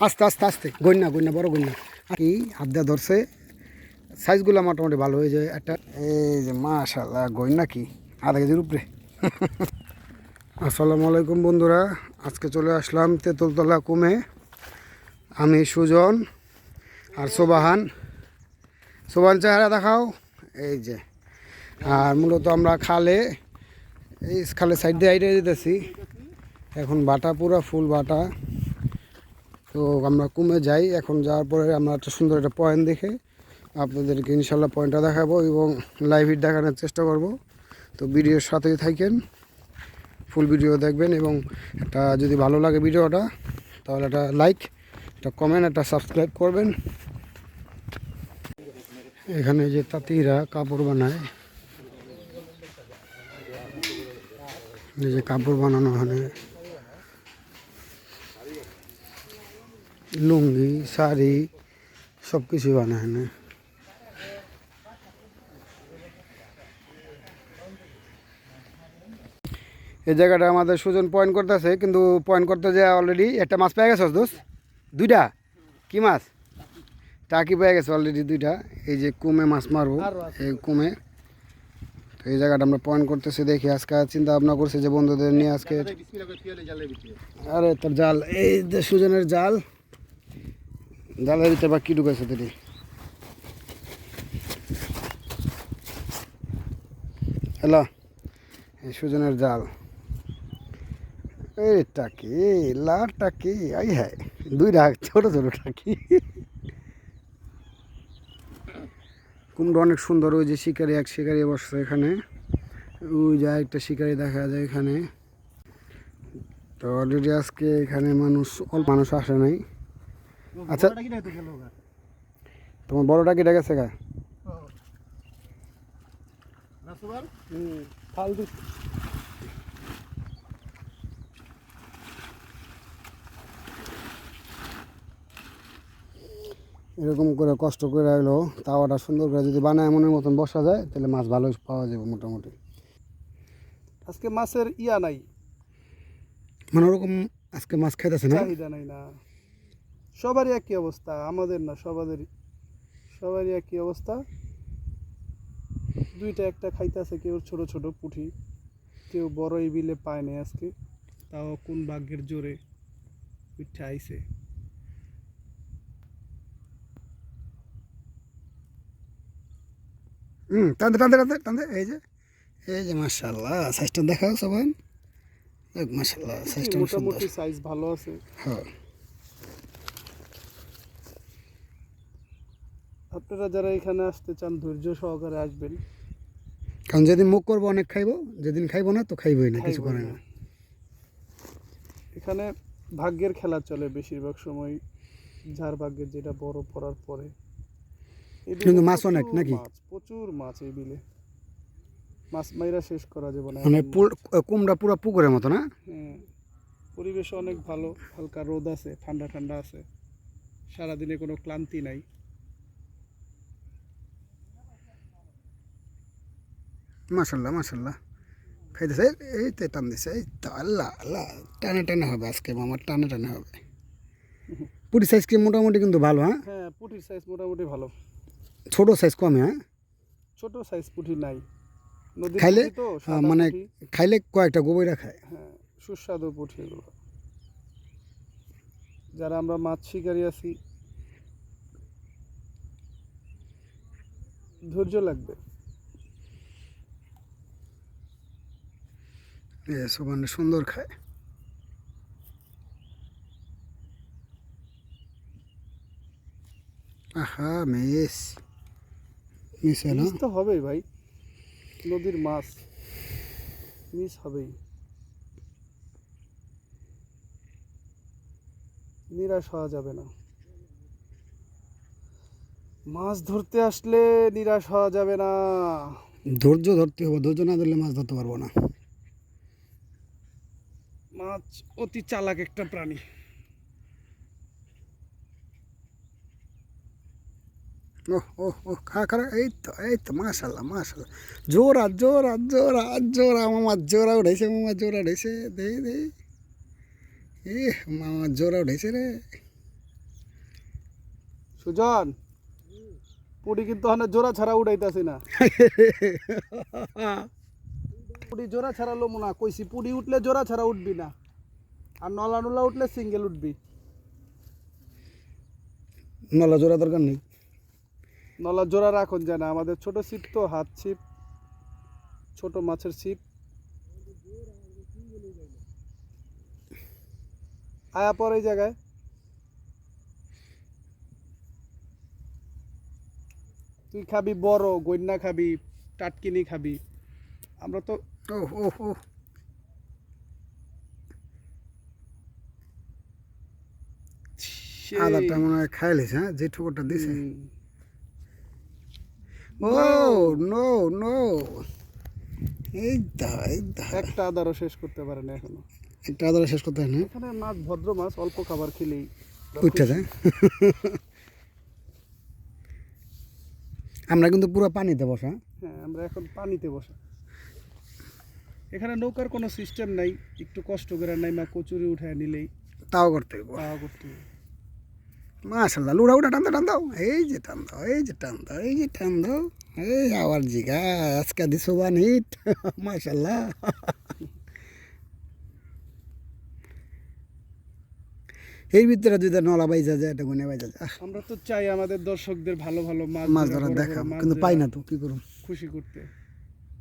আস্তে আস্তে আস্তে। গন্যা গন্যা, বড় গন্যা। আর কি হাত দেওয়া ধরছে, সাইজগুলো মোটামুটি ভালো হয়ে যায়। একটা, এই যে মাশাল্লাহ গন্যা কি? আধা কেজির উপরে। আসসালামু আলাইকুম বন্ধুরা, আজকে চলে আসলাম তেঁতুলতলা কমে। আমি সুজন আর সোবাহান। সোবাহান, চেহারা দেখাও। এই যে, আর মূলত আমরা খালে, এই খালে সাইড দিয়ে আইডে যেতেছি। এখন বাটা, পুরো ফুল বাটা। তো আমরা কমে যাই। এখন যাওয়ার পরে আমরা একটা সুন্দর একটা পয়েন্ট দেখে আপনাদেরকে ইনশাল্লাহ পয়েন্টটা দেখাবো এবং লাইভ হিট দেখানোর চেষ্টা করব। তো ভিডিওর সাথেই থাকেন ফুল ভিডিও দেখবেন এবং একটা যদি ভালো লাগে ভিডিওটা, তাহলে একটা লাইক একটা কমেন্ট একটা সাবস্ক্রাইব করবেন। এখানে যে তাঁতিরা কাপড় বানায়, এই যে কাপড় বানানো হয় লুঙ্গি শাড়ি সব কিছু বানায় না। এই জায়গাটা আমাদের সুজন পয়েন্ট করতেছে কিন্তু পয়েন্ট করতে যে অলরেডি একটা মাছ পেয়ে গেছে দোষ দুইটা? কি মাছ? টাকি পেয়ে গেছে অলরেডি দুইটা। এই যে কুমে মাছ মারবো এই কুমে। তো এই জায়গাটা আমরা পয়েন্ট করতেছি দেখি আজকে চিন্তা ভাবনা করছি যে বন্ধুদের নিয়ে আজকে আরে তোর জাল এই যে সুজনের জাল। জালের ভিতরে বা কি ঢুকাইছে তুই হ্যালো সুজনের জাল। এই টাকি লাল টাকি আই হ্যাঁ দুই রাখ ছোট ছোট টাকি কুমড়ো অনেক সুন্দর, ওই যে শিকারি, এক শিকারি বসছে এখানে। ওই যে একটা শিকারি দেখা যায় এখানে। তো অলরেডি আজকে এখানে মানুষ, অল্প মানুষ আসে নাই। আচ্ছা। তোমার বড়টা কেটে গেছে গা? এরকম করে কষ্ট করে এলো তাওয়াটা সুন্দর করে যদি বানায় মনের মতন বসা যায় তাহলে মাছ ভালো পাওয়া যাবে মোটামুটি। আজকে মাছের ইয়া নাই। মানে ওরকম আজকে মাছ খাইতেছে না? চাহিদা নাই না। সবারই একই অবস্থা আমাদের না সবাদের সবারই একই অবস্থা। দুইটা একটা খাইতেছে কেউ ছোট ছোট পুঁঠি কেউ বড় এই বিলে পায় নাই আজকে। তাও কোন ভাগ্যের জোরে উঠে আইছে। হুম টানতে টানতে টানতে টানতে এই যে এই যে মার্শাল্লাহ সাইজটা দেখাও সবাই। মার্শাল্লাহ সাইজটা মোটামুটি সাইজ ভালো আছে। হ্যাঁ। আপনারা যারা এখানে আসতে চান ধৈর্য সহকারে আসবেন। কারণ যেদিন মুখ করব অনেক খাইবো। যেদিন খাইবো না তো খাইবই না কিছু করে না। এখানে ভাগ্যের খেলা চলে বেশিরভাগ সময় যার ভাগ্যের যেটা বড় পড়ার পরে। কিন্তু মাছ অনেক, নাকি? প্রচুর মাছ এই বিলে। মাছ মাইরা শেষ করা যাবে না। মানে কুমড়া পুরো পুকুরের মতো না? হ্যাঁ পরিবেশ অনেক ভালো হালকা রোদ আছে ঠান্ডা ঠান্ডা আছে। সারাদিনে কোনো ক্লান্তি নাই। মাসাল্লাহ মাসাল্লাহ খাইতেছে এই তো টান দিছে এই তো আল্লাহ আল্লাহ। টানে টানে হবে আজকে আমার টানে টানে হবে। পুরি সাইজ কি মোটামুটি কিন্তু ভালো হ্যাঁ? হ্যাঁ পুঁটির সাইজ মোটামুটি ভালো। ছোট সাইজ কমে হ্যাঁ? ছোট সাইজ পুঁটি নাই। খাইলে? তো আহ, মানে খাইলে কয়েকটা গোবইরা খায়। হ্যাঁ সুস্বাদু পুঁটি এগুলো। যারা আমরা মাছ শিকারি আছি ধৈর্য লাগবে। এ সবানে সুন্দর খায়। আহা মেস। মিস না তো হবেই ভাই। নদীর মাছ। মিস হবেই। নিরাশ হওয়া যাবে না। মাছ ধরতে আসলে নিরাশ হওয়া যাবে না। ধৈর্য ধরতে হবে ধৈর্য না ধরলে মাছ ধরতে পারব না। মাছ অতি চালাক একটা প্রাণী। ও ও ও খা খা এই তো এই তো মাশাল্লাহ মাশাল্লাহ জোরা জোরা জোরা জোরা মামা জোরা উঠাইছে মামা জোরা উঠাইছে দে দে এ মামা জোরা উঠাইছে রে। সুজন পুটি কিন্তু অনেক জোড়া ছাড়া উড়াইতাছি না। পুটি জোড়া ছাড়া লোমো না কইছি পুড়ি উঠলে জোড়া ছাড়া উঠবি না। আর নলা নলা উঠলে সিঙ্গেল উঠবি। নলা জোড়া দরকার নেই। নলা জোড়া রাখুন যায় না আমাদের ছোট ছিপ তো হাত ছিপ ছোট মাছের ছিপ। আয়া পর এই জায়গায়। তুই খাবি বড় গন্যা খাবি টাটকিনি খাবি। আমরা তো ও ও ও আদারটা মনে হয় খাইলিস হ্যাঁ? যে ঠোকরটা দিছে। Oh no no. এই দা এই দা। একটা আদারও শেষ করতে পারে না এখনও। একটা আদার শেষ করতে হয়? না এখানে মাছ ভদ্র মাছ অল্প খাবার খেলেই উঠতে যায়। আমরা কিন্তু পুরো পানিতে বসা। হ্যাঁ আমরা এখন পানিতে বসা। এখানে নৌকার কোনো সিস্টেম নাই একটু কষ্ট করে নাই মা কচুরি উঠায় নিলেই। তাও করতে হইব। পাওয়া করতে হবে। মাশাল্লাহ লুড়া উড়া টান টান দাও। এই যে টান দাও এই যে টান দাও এই যে টান দাও। এই আবার জিগা আজকে দিছো ওয়ান হিট। মাশাল্লাহ। এর ভিতরে যদি নলা বাইজা যায় এটা গুনে বাইজা যায়। আমরা তো চাই আমাদের দর্শকদের ভালো ভালো মাছ মাছ ধরে, দেখা। কিন্তু পাই না তো কি করুম খুশি করতে।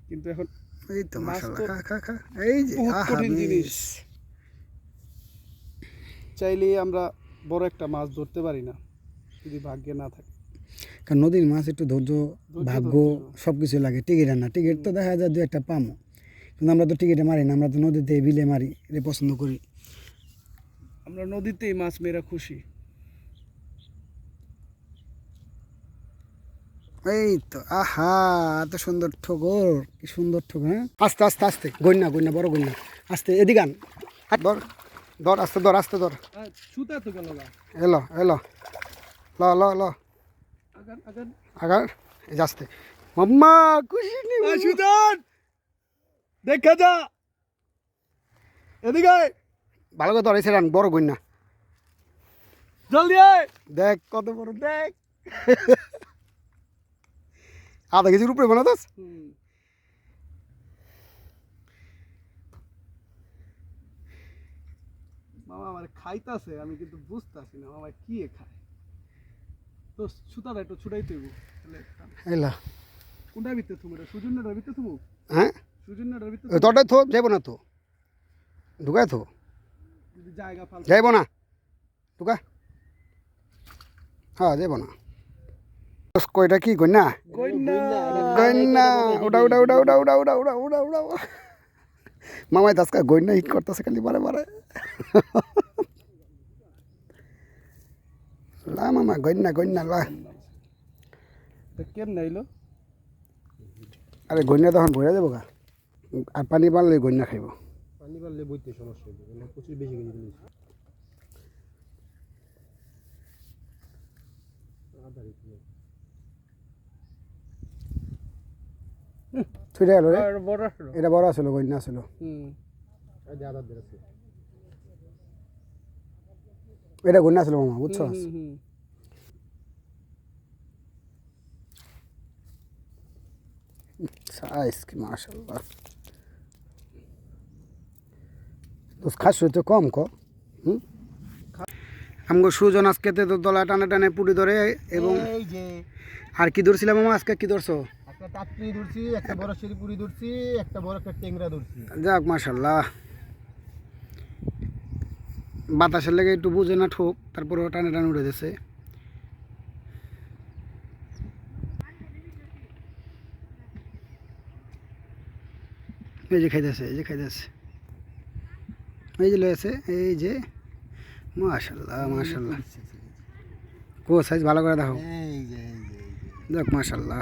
কিন্তু এখন এই তো মাছ তো খা খা খা এই যে কঠিন জিনিস। বেশ। চাইলেই আমরা বড় একটা মাছ ধরতে পারি না যদি ভাগ্যে না থাকে কারণ নদীর মাছ একটু ধৈর্য ভাগ্য। সব কিছু লাগে টিকিট না টিকিট তো দেখা যায় দু একটা পামো কিন্তু আমরা তো টিকিটে মারি না আমরা তো নদীতে বিলে মারি এটা পছন্দ করি আমরা নদীতেই মাছ মেরা খুশি এই তো আহা এত সুন্দর ঠোকর কি সুন্দর ঠোকর হ্যাঁ? আস্তে আস্তে আস্তে গন্যা গন্যা বড় গন্যা আস্তে এদিকে আন। ধর ধর আস্তে ধর আস্তে ধর। এলো এলো। ল ল ল। আগার এই আস্তে। মাম্মা খুশি নি সুদান দেখা যা। এদিকে ভালো করে ধর এসে রান বড় গন্যা জলদি আয়। দেখ কত বড় দেখ। আধা কেজির উপরে বানাতাস। মামা আমার খাইতাছে আমি কিন্তু বুঝতাছি না মামা কি খায়? তো সুতাটা একটু ছুটাই তাহলে এলা। কোনটা ভিতরে তুমি এটা সুজন্যটার ভিতরে তুমি হ্যাঁ? সুজন্যটার ভিতরে ওই তোরটাই থো যাইব না তো। তো যদি জায়গা ফাল যাইব না। ঢুকা। হ্যাঁ যাইব না। কয়টা কি গন্যা গন্যা উড়া উড়া উড়া উড়া উড়া উড়া উড়া উড়া উড়া মামাই দাসকা গন্যা হিট করতেছে খালি বারে বারে লা মামা গন্যা গন্যা লা তা কেমন আইলো আরে গন্যা তখন ভরে যাব গা আর পানি পারলে গন্যা খাইব পানি পারলে বইতে সমস্যা হবে প্রচুর বেশি কেজি জিনিস ছুটে গেল রে। এটা বড় আসলো। গন্যা আসলো এটা গন্যা আসলো মামা বুঝছ? হুম হুম সাইজ কি মাশাল্লাহ তো খাস তো কম ক হুম? আমগো সুজন আজকে তো দলা টানে টানে পুরি ধরে এবং এই যে আর কি ধরছিলাম মামা আজকে? কি ধরছো? একটা টাটকি ধরছি একটা বড় শিরিপুরি ধরছি একটা বড় একটা টেংরা ধরছি। যাক মাশাল্লাহ বাতাসের লেগে একটু বুঝে না ঠোক তারপরে টানে টানে উঠে দিছে এই যে খাইতেছে এই যে খাইতেছে। এই যে লয়েছে এই যে মাশাল্লাহ মাশাল্লাহ কো সাইজ ভালো করে দেখো। এই যে এই যে এই যে। দেখ মাশাল্লাহ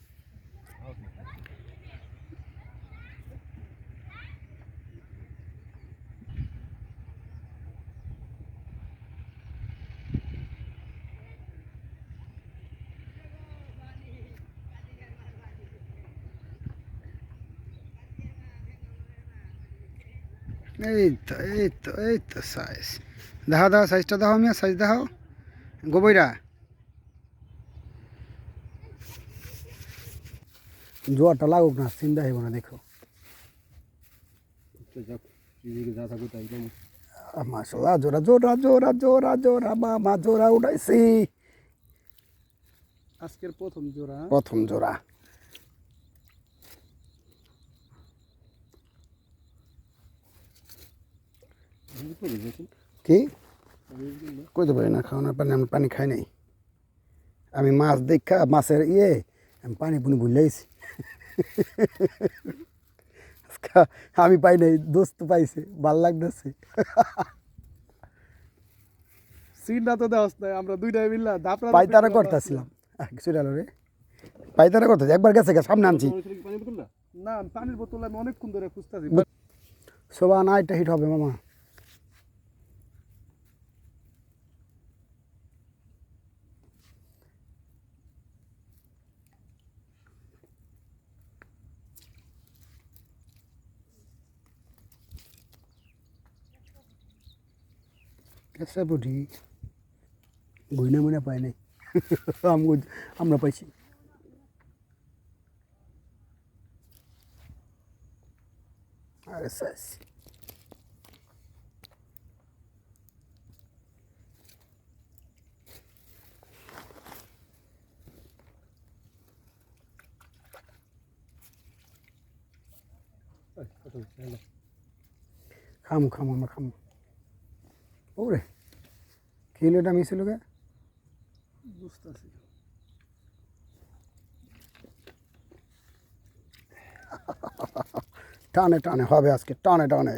এই তো এই তো এই তো সাইজ দেখা দাও সাইজটা দাও আমি সাইজ দেখাও। গোবইরা। জোয়ারটা লাগুক না চিন্তা হইব না দেখো। মাসাল্লাহ জোরা জোরা জোরা জোরা জোরা বাবা জোরা উঠাইছি। আজকের প্রথম জোড়া। প্রথম জোড়া। কি? কইতে পারি না খাওয়ানোর পানি আমি পানি খাই নাই। আমি মাছ দেখা মাছের ইয়ে আমি পানি পুনি ভুলেছি আমি পাই নাই দোস্ত পাইছে ভালো লাগতেছে। সিনটা তো দেওয়াস নাই আমরা দুইটাই মিললা দাপড়া পাইতারা করতেছিলাম। কিছু ডালো রে? পাইতারা করতেছি একবার গেছে গা, সামনে আনছি। না পানির বোতল আমি অনেকক্ষণ ধরে খুঁজতেছি। সোবা না এটা হিট হবে মামা। চেঁচা বুদ্ধি গইনা মইনা পায় নাই আমরা পাইছি আরে সাইজ খামো খামো আমরা খামো কিলোটা মিছিল গে বুঝতেছি। টানে টানে হবে আজকে টানে টানে।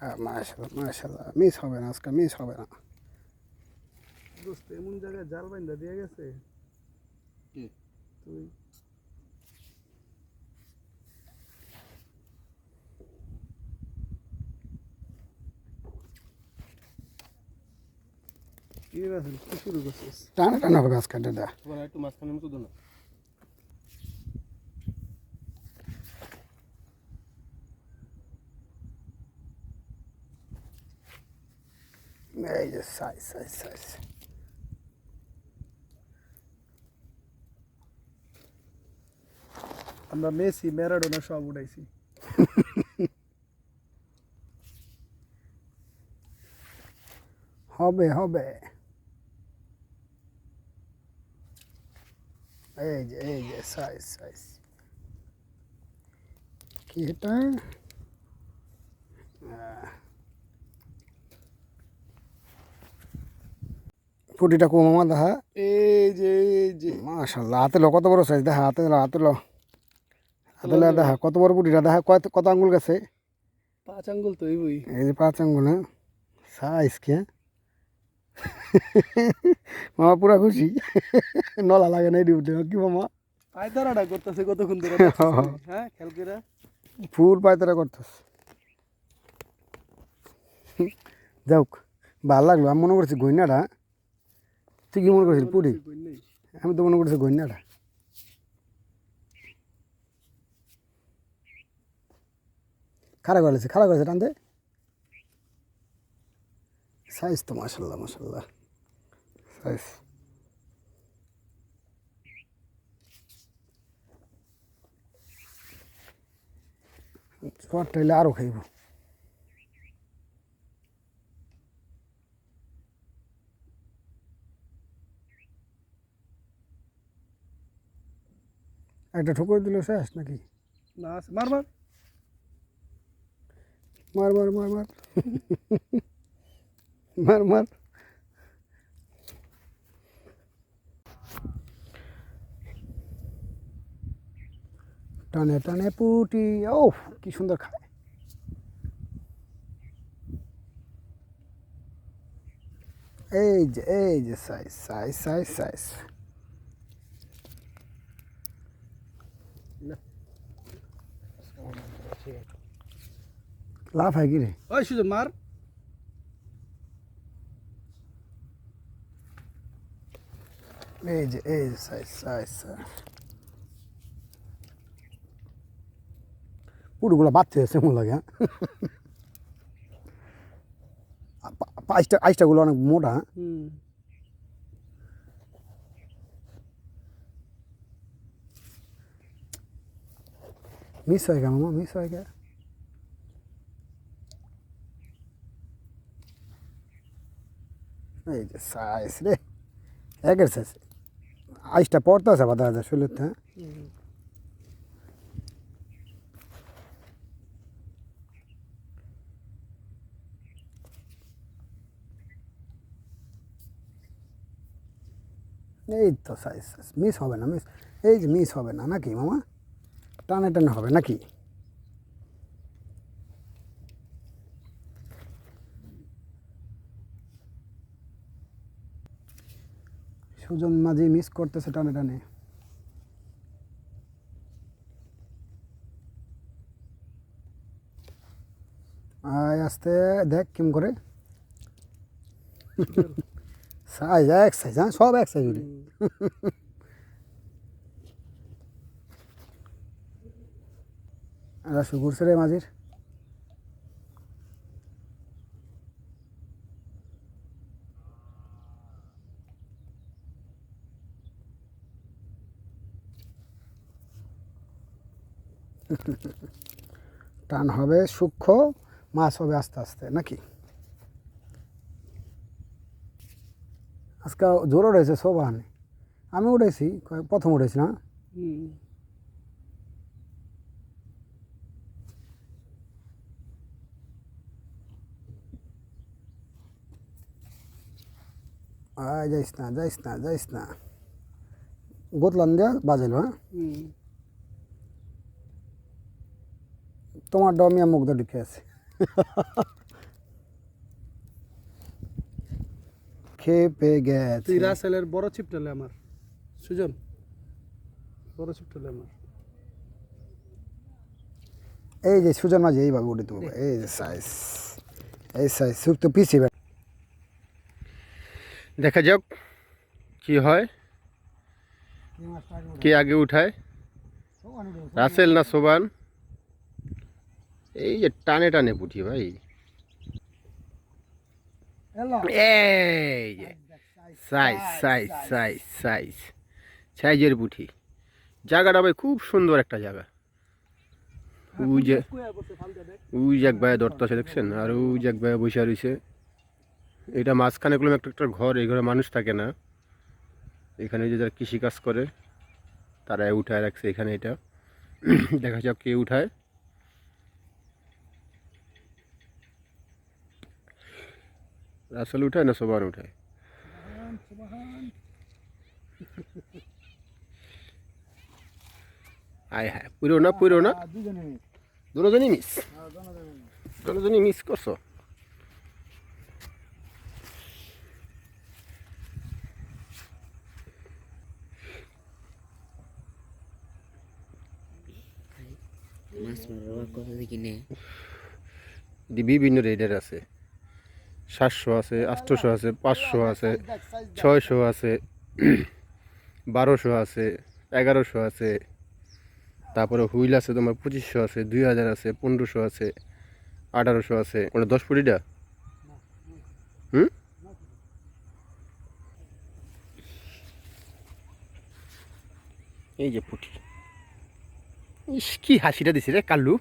হ্যাঁ মাশাল্লাহ মাশাল্লাহ মিস হবে না আজকে মিস হবে না। দোস্ত এমন জায়গায় জাল বাইন্দা দিয়ে গেছে কে? তুই কি রাসেল কি শুরু করছিস টানে টানে হবে আজকে দাদা তোমার একটু মাঝখানে মতো না এই যে সাইজ সাইজ সাইজ আমরা মেসি, ম্যারাডোনা সব উঠাইছি। হবে হবে। এই যে এই যে সাইজ সাইজ কি এটা। পুটিটা কমামা দেখা। এই যে এই যে, মাশাল্লাহ, হাতে লো, কত বড় সাইজ দেখা, হাতে হাতে লো। হাতে লো দেখা কত বড় পুটিটা? দেখা কত কত আঙ্গুল গেছে? পাঁচ আঙ্গুল তো এই যে পাঁচ আঙ্গুল হ্যাঁ? সাইজ কে মামা পুরা খুশি। নলা লাগে নাই ডিউটি কি মামা? পায়তারাটা করতেছে কতক্ষণ ধরে? হ্যাঁ। খেয়াল করে ফুল পায়তারা করতেস যাওক ভালো লাগল। আমি মনে করছি গইনাটা তুই কি মনে করছিস পুরি আমি তো মনে করছি গইনাটা খারাপ করেছে খারাপ করেছে টানতে। সাইজ তো মাসাল্লাহ মাসাল্লাহ সাইজ। চটটাইলে আরও খাইব। একটা ঠুকর দিল শেষ নাকি? না, আছে। মার মার মার মার। মার মার। টানে টানে পুটি। ও কি সুন্দর খায়। এই যে এই যে size size size size Yeah. লাভ হয় কি রে ওই সুজন মার এই যে এই যে সাইজ সাইজ সাইজ পুরোগুলো বাচ্চা এসে মনে লাগে হ্যাঁ পা- পা- আইসটা আইসটাগুলো অনেক মোটা হ্যাঁ হুম মিস হয় গে মামা মিস হয় গে এই যে সাইজ রে একের সাইজ আইসটা পড়তে আছে বাদা আছে শুনলে হ্যাঁ হুম। এই তো সাইজ মিস হবে না মিস এই যে মিস হবে না নাকি মামা টানে টানে হবে নাকি সুজন মাঝি মিস করতেছে টানে টানে। আয় আস্তে দেখ কেম করে। সাইজ এক সাইজ হ্যাঁ সব এক সাইজ উঠে রাসু ঘুরছে রে মাঝির। টান হবে সূক্ষ্ম মাছ হবে আস্তে আস্তে নাকি? আজকে জোর উঠেছে সোবাহানে আমি উঠেছি প্রথম উঠেছি না যাইস না যাইস না যাইস না। গোতলান দিয়া বাজাইল হ্যাঁ হুম তোমার ডমিয়া মুগ্ধ ঢুকে আছে। খেপে তুই গেছে। রাসেলের বড় ছিপটালে আমার। সুজন বড় ছিপটালে আমার। এই যে সুজন মাঝে এইভাবে উঠে দেবো এই যে সাইজ এই সাইজ সুখ তো পিছিয়ে দেখা যাক কি হয় কে আগে উঠায়। রাসেল না সোবান? এই যে টানে টানে পুঠি ভাই। এই যে সাইজ সাইজ সাইজ সাইজ সাইজের পুঠি জায়গাটা ভাই খুব সুন্দর একটা জায়গা। ওই যে ওই যে এক ভাই ধরতেছে দেখছেন? আর যে এক ভাই বসে রয়েছে। এটা মাঝখানে গুলো একটা একটা ঘর এই ঘরে মানুষ থাকে না। এখানে যে যারা কৃষিকাজ করে তারা উঠায় রাখছে এখানে এটা। দেখা যাক কে উঠায়। রাসেল উঠায় না সোবান উঠায়? আয় হ্যাঁ পুরো না পুরো না? দুজনই মিস। দুজনই মিস? করছ? মাছ মারবার কথা দেখি নে। বিভিন্ন রেটের আছে। সাতশো আছে আটশোশো আছে, পাঁচশো আছে, ছয়শো আছে, বারোশো আছে, এগারোশো আছে, তারপরে হুইল আছে তোমার পঁচিশশো আছে, দুই হাজার আছে, পনেরোশো আছে, আঠারোশো আছে ওটা দশ ফুটিটা হুম? এই যে পুটি। ইস, কি হাসিটা দিছে রে, কাল্লু।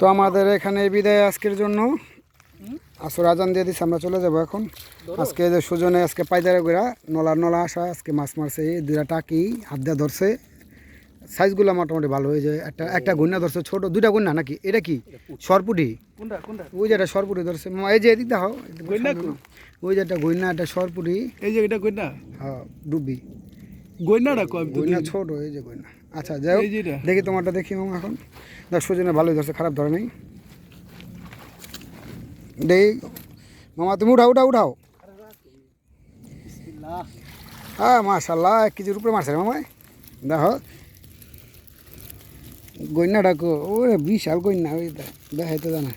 তো আমাদের এখানে বিদায় আজকের জন্য। আসর আজান দিয়ে দিচ্ছে আমরা চলে যাব এখন। আজকে যে সুজনে আজকে পাইদারে গোড়া নলা নলা আসা আজকে মাছ মারছে এই দুটা টাকি হাত দিয়ে ধরছে। সাইজগুলো মোটামুটি ভালো হয়ে যায়। একটা একটা গুন্না ধরছে ছোট দুইটা গুন্না নাকি? এটা কি? সরপুটি? ওই যে একটা সরপুটি ধরছে। এই যে এদিক কই? ওই যে একটা গুন্না একটা সরপুটি। এই যে এটা কইনা হ্যাঁ ডুবি গইনাটা গুন্না দেখিনি। ছোট এই যে গুন্না আচ্ছা যাই হোক। দেখি তোমারটা দেখি মামা এখন। দেখ সুজনে ভালোই ধরছে খারাপ ধরে নাই। দেই মামা তুমি উঠাও উঠাও উঠাও। হ্যাঁ মাশাল্লাহ এক কেজির উপরে মারছে রে মামাই। দেখো। গইনা ডাকো ওরে বিশাল গইনা ওই দেখাইতে জানা।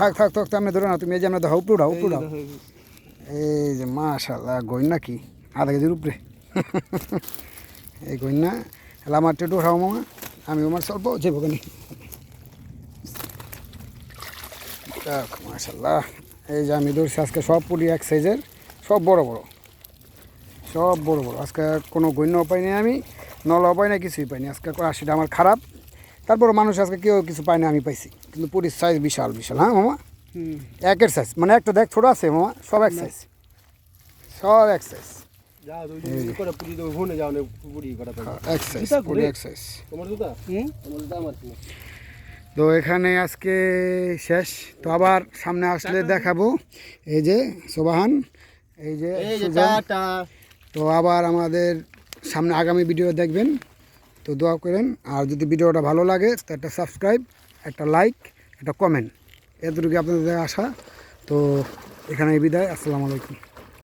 থাক থাক থাক তুমি ধরো না তুমি এই যে আমরা দেখো উপরে উঠাও উপরে উঠাও এই যে মাশাল্লাহ গইনা কি আধা কেজির উপরে। এই গইনা এলা আমার টেটু উঠাও মামা আমি আমার স্বল্প যাব কেন দেখ মাশাল্লাহ এই যে আমি ধরছি আজকে সব পুরি এক সাইজের সব বড় বড়। সব বড় বড় আজকে কোনো গণ্য পাইনি আমি নলা পাই না কিছুই পাইনি। আজকে আশিটা আমার খারাপ তারপর মানুষ আজকে কেউ কিছু পায় না আমি পাইছি। কিন্তু পুরীর সাইজ বিশাল বিশাল হ্যাঁ মামা? একের সাইজ মানে একটা দেখ ছোট আছে মামা সব এক সাইজ সব এক সাইজ কি তো এখানে আজকে শেষ। তো আবার সামনে আসলে দেখাবো। এই যে সোবাহান এই যে তো আবার আমাদের সামনে আগামী ভিডিও দেখবেন। তো দোয়া করেন। আর যদি ভিডিওটা ভালো লাগে, তো একটা সাবস্ক্রাইব একটা লাইক একটা কমেন্ট এতটুকু আপনাদের আশা। তো এখানে বিদায়। আসসালামু আলাইকুম।